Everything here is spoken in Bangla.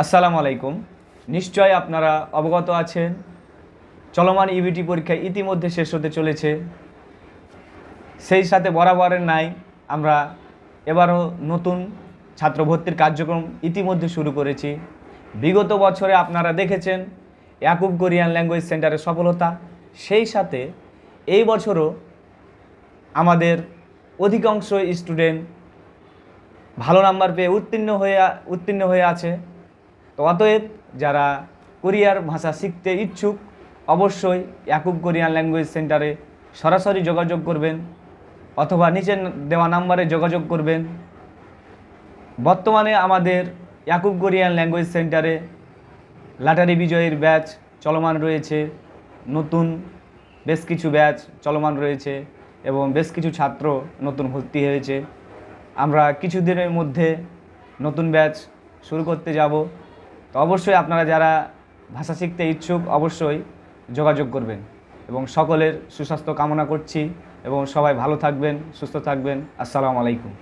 আসসালামু আলাইকুম। নিশ্চয় আপনারা অবগত আছেন, চলমান ইবিটি পরীক্ষা ইতিমধ্যে শেষ হতে চলেছে। সেই সাথে বরাবরের নাই আমরা এবারও নতুন ছাত্র ভর্তির কার্যক্রম ইতিমধ্যে শুরু করেছি। বিগত বছরে আপনারা দেখেছেন, ইয়াকুব কোরিয়ান ল্যাঙ্গুয়েজ সেন্টারের সফলতা। সেই সাথে এই বছরও আমাদের অধিকাংশ স্টুডেন্ট ভালো নাম্বার পেয়ে উত্তীর্ণ হয়ে উত্তীর্ণ হয়ে আছে। তো অতএব যারা কোরিয়ার ভাষা শিখতে ইচ্ছুক, অবশ্যই ইয়াকুব কোরিয়ান ল্যাঙ্গুয়েজ সেন্টারে সরাসরি যোগাযোগ করবেন অথবা নিচের দেওয়া নাম্বারে যোগাযোগ করবেন। বর্তমানে আমাদের ইয়াকুব কোরিয়ান ল্যাঙ্গুয়েজ সেন্টারে লাটারি বিজয়ের ব্যাচ চলমান রয়েছে, নতুন বেশ কিছু ব্যাচ চলমান রয়েছে এবং বেশ কিছু ছাত্র নতুন ভর্তি হয়েছে। আমরা কিছুদিনের মধ্যে নতুন ব্যাচ শুরু করতে যাব। তো অবশ্যই আপনারা যারা ভাষা শিখতে ইচ্ছুক, অবশ্যই যোগাযোগ করবেন। এবং সকলের সুস্বাস্থ্য কামনা করছি এবং সবাই ভালো থাকবেন, সুস্থ থাকবেন। আসসালামু আলাইকুম।